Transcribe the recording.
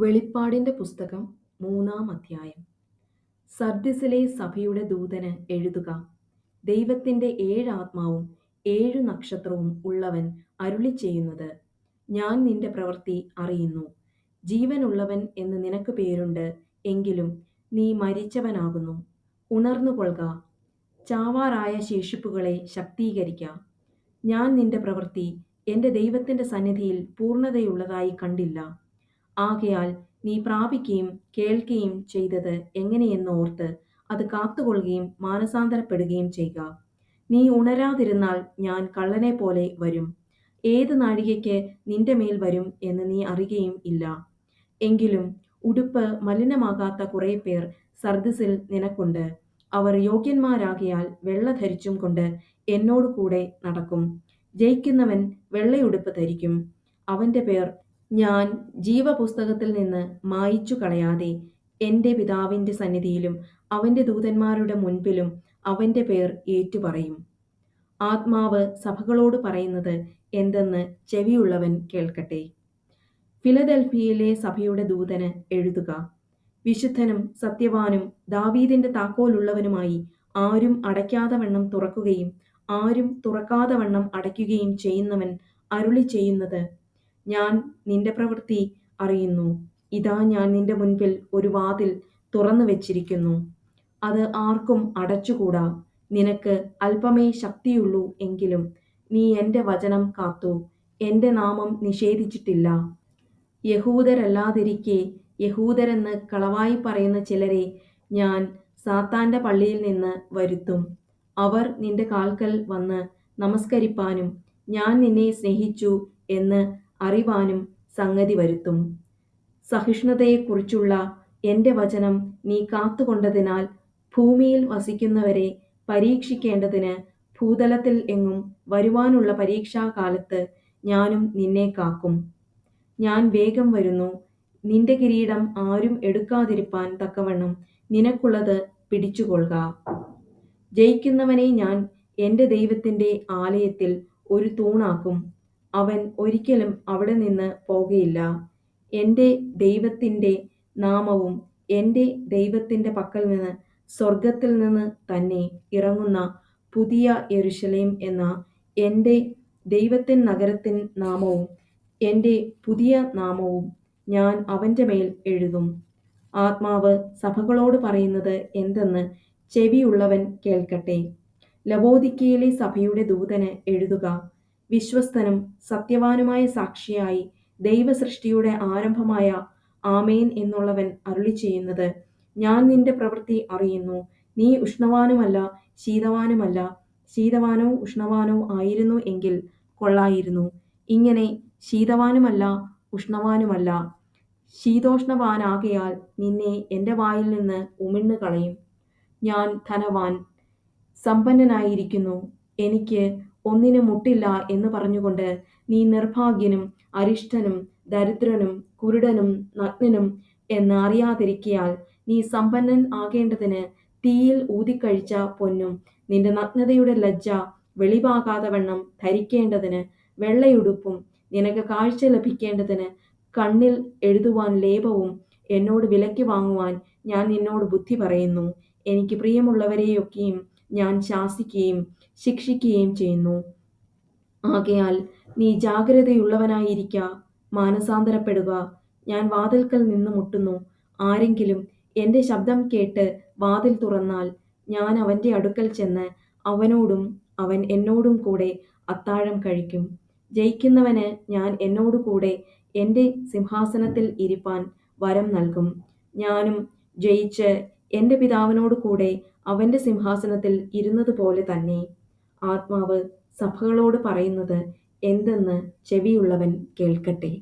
വെളിപ്പാടിന്റെ പുസ്തകം മൂന്നാം അധ്യായം. സർദിസിലെ സഭയുടെ ദൂതന് എഴുതുക ദൈവത്തിന്റെ ഏഴ് ആത്മാവും ഏഴ് നക്ഷത്രവും ഉള്ളവൻ അരുളി ചെയ്യുന്നത് ഞാൻ നിന്റെ പ്രവൃത്തി അറിയുന്നു. ജീവനുള്ളവൻ എന്ന് നിനക്ക് പേരുണ്ട് എങ്കിലും നീ മരിച്ചവനാകുന്നു. ഉണർന്നുകൊള്ളുക ചാവാറായ ശേഷിപ്പുകളെ ശക്തീകരിക്കുക ഞാൻ നിന്റെ പ്രവൃത്തി എന്റെ ദൈവത്തിന്റെ സന്നിധിയിൽ പൂർണതയുള്ളതായി കണ്ടില്ല. ആകയാൽ നീ പ്രാപിക്കുകയും കേൾക്കുകയും ചെയ്തത് എങ്ങനെയെന്ന് ഓർത്ത് അത് കാത്തുകൊള്ളുകയും മാനസാന്തരപ്പെടുകയും ചെയ്യുക. നീ ഉണരാതിരുന്നാൽ ഞാൻ കള്ളനെ പോലെ വരും. ഏത് നാഴികയ്ക്ക് നിന്റെ മേൽ വരും എന്ന് നീ അറിയുകയും ഇല്ല. എങ്കിലും ഉടുപ്പ് മലിനമാകാത്ത കുറെ പേർ സർദിസിൽ നിനക്കുണ്ട്. അവർ യോഗ്യന്മാരാകിയാൽ വെള്ള ധരിച്ചും കൊണ്ട് എന്നോട് കൂടെ നടക്കും. ജയിക്കുന്നവൻ വെള്ളയുടുപ്പ് ധരിക്കും. അവന്റെ പേർ ഞാൻ ജീവപുസ്തകത്തിൽ നിന്ന് മായിച്ചു കളയാതെ എന്റെ പിതാവിന്റെ സന്നിധിയിലും അവന്റെ ദൂതന്മാരുടെ മുൻപിലും അവന്റെ പേർ ഏറ്റുപറയും. ആത്മാവ് സഭകളോട് പറയുന്നത് എന്തെന്ന് ചെവിയുള്ളവൻ കേൾക്കട്ടെ. ഫിലദൽഫിയയിലെ സഭയുടെ ദൂതന് എഴുതുക വിശുദ്ധനും സത്യവാനും ദാവീദിന്റെ താക്കോലുള്ളവനുമായി ആരും അടയ്ക്കാതെ വണ്ണം തുറക്കുകയും ആരും തുറക്കാതെ വണ്ണം അടയ്ക്കുകയും ചെയ്യുന്നവൻ അരുളി ചെയ്യുന്നത് ഞാൻ നിന്റെ പ്രവൃത്തി അറിയുന്നു. ഇതാ ഞാൻ നിന്റെ മുൻപിൽ ഒരു വാതിൽ തുറന്നു വെച്ചിരിക്കുന്നു. അത് ആർക്കും അടച്ചുകൂടാ. നിനക്ക് അല്പമേ ശക്തിയുള്ളൂ എങ്കിലും നീ എന്റെ വചനം കാത്തു. എന്റെ നാമം നിഷേധിച്ചിട്ടില്ല. യഹൂദരല്ലാതിരിക്കെ യഹൂദരെന്ന് കളവായി പറയുന്ന ചിലരെ ഞാൻ സാത്താന്റെ പള്ളിയിൽ നിന്ന് വരുത്തും. അവർ നിന്റെ കാൽക്കൽ വന്ന് നമസ്കരിപ്പാനും ഞാൻ നിന്നെ സ്നേഹിച്ചു എന്ന് അറിവാനും സംഗതി വരുത്തും. സഹിഷ്ണുതയെക്കുറിച്ചുള്ള എന്റെ വചനം നീ കാത്തുകൊണ്ടതിനാൽ ഭൂമിയിൽ വസിക്കുന്നവരെ പരീക്ഷിക്കേണ്ടതിന് ഭൂതലത്തിൽ എങ്ങും വരുവാനുള്ള പരീക്ഷാകാലത്ത് ഞാനും നിന്നെ കാക്കും. ഞാൻ വേഗം വരുന്നു. നിന്റെ കിരീടം ആരും എടുക്കാതിരിപ്പാൻ തക്കവണ്ണം നിനക്കുള്ളത് പിടിച്ചുകൊള്ളുക. ജയിക്കുന്നവനെ ഞാൻ എന്റെ ദൈവത്തിന്റെ ആലയത്തിൽ ഒരു തൂണാക്കും. അവൻ ഒരിക്കലും അവിടെ നിന്ന് പോകയില്ല. എന്റെ ദൈവത്തിന്റെ നാമവും എന്റെ ദൈവത്തിന്റെ പക്കൽ നിന്ന് സ്വർഗത്തിൽ നിന്ന് തന്നെ ഇറങ്ങുന്ന പുതിയ യെരുശലേം എന്ന എന്റെ ദൈവത്തിൻ നഗരത്തിൻ നാമവും എന്റെ പുതിയ നാമവും ഞാൻ അവന്റെ മേൽ എഴുതും. ആത്മാവ് സഭകളോട് പറയുന്നത് എന്തെന്ന് ചെവിയുള്ളവൻ കേൾക്കട്ടെ. ലവോദിക്കയിലെ സഭയുടെ ദൂതന് എഴുതുക വിശ്വസ്തനും സത്യവാനുമായ സാക്ഷിയായി ദൈവസൃഷ്ടിയുടെ ആരംഭമായ ആമേൻ എന്നുള്ളവൻ അരുളി ചെയ്യുന്നത് ഞാൻ നിന്റെ പ്രവൃത്തി അറിയുന്നു. നീ ഉഷ്ണവാനുമല്ല ശീതവാനുമല്ല. ശീതവാനോ ഉഷ്ണവാനോ ആയിരുന്നു എങ്കിൽ കൊള്ളായിരുന്നു. ഇങ്ങനെ ശീതവാനുമല്ല ഉഷ്ണവാനുമല്ല. ശീതോഷ്ണവാനാകയാൽ നിന്നെ എന്റെ വായിൽ നിന്ന് ഉമിണ്ണു കളയും. ഞാൻ ധനവാൻ സമ്പന്നനായിരിക്കുന്നു. എനിക്ക് ഒന്നിനും മുട്ടില്ല എന്ന് പറഞ്ഞുകൊണ്ട് നീ നിർഭാഗ്യനും അരിഷ്ടനും ദരിദ്രനും കുരുടനും നഗ്നനും എന്ന് അറിയാതിരിക്കയാൽ നീ സമ്പന്നൻ ആകേണ്ടതിന് തീയിൽ ഊതിക്കഴിച്ച പൊന്നും നിന്റെ നഗ്നതയുടെ ലജ്ജ വെളിവാകാതെ വണ്ണം ധരിക്കേണ്ടതിന് വെള്ളയുടുപ്പും നിനക്ക് കാഴ്ച ലഭിക്കേണ്ടതിന് കണ്ണിൽ എഴുതുവാൻ ലേപവും എന്നോട് വിലയ്ക്ക് വാങ്ങുവാൻ ഞാൻ നിന്നോട് ബുദ്ധി പറയുന്നു. എനിക്ക് പ്രിയമുള്ളവരെയൊക്കെയും ഞാൻ ശാസിക്കുകയും ശിക്ഷിക്കുകയും ചെയ്യുന്നു. ആകയാൽ നീ ജാഗ്രതയുള്ളവനായിരിക്ക മാനസാന്തരപ്പെടുക. ഞാൻ വാതിൽക്കൽ നിന്ന് മുട്ടുന്നു. ആരെങ്കിലും എന്റെ ശബ്ദം കേട്ട് വാതിൽ തുറന്നാൽ ഞാൻ അവന്റെ അടുക്കൽ ചെന്ന് അവനോടും അവൻ എന്നോടും കൂടെ അത്താഴം കഴിക്കും. ജയിക്കുന്നവന് ഞാൻ എന്നോട് കൂടെ എന്റെ സിംഹാസനത്തിൽ ഇരിപ്പാൻ വരം നൽകും. ഞാനും ജയിച്ച് എന്റെ പിതാവിനോട് കൂടെ അവന്റെ സിംഹാസനത്തിൽ ഇരുന്നതുപോലെ തന്നെ ആത്മാവ് സഭകളോട് പറയുന്നത് എന്തെന്ന് ചെവിയുള്ളവൻ കേൾക്കട്ടെ.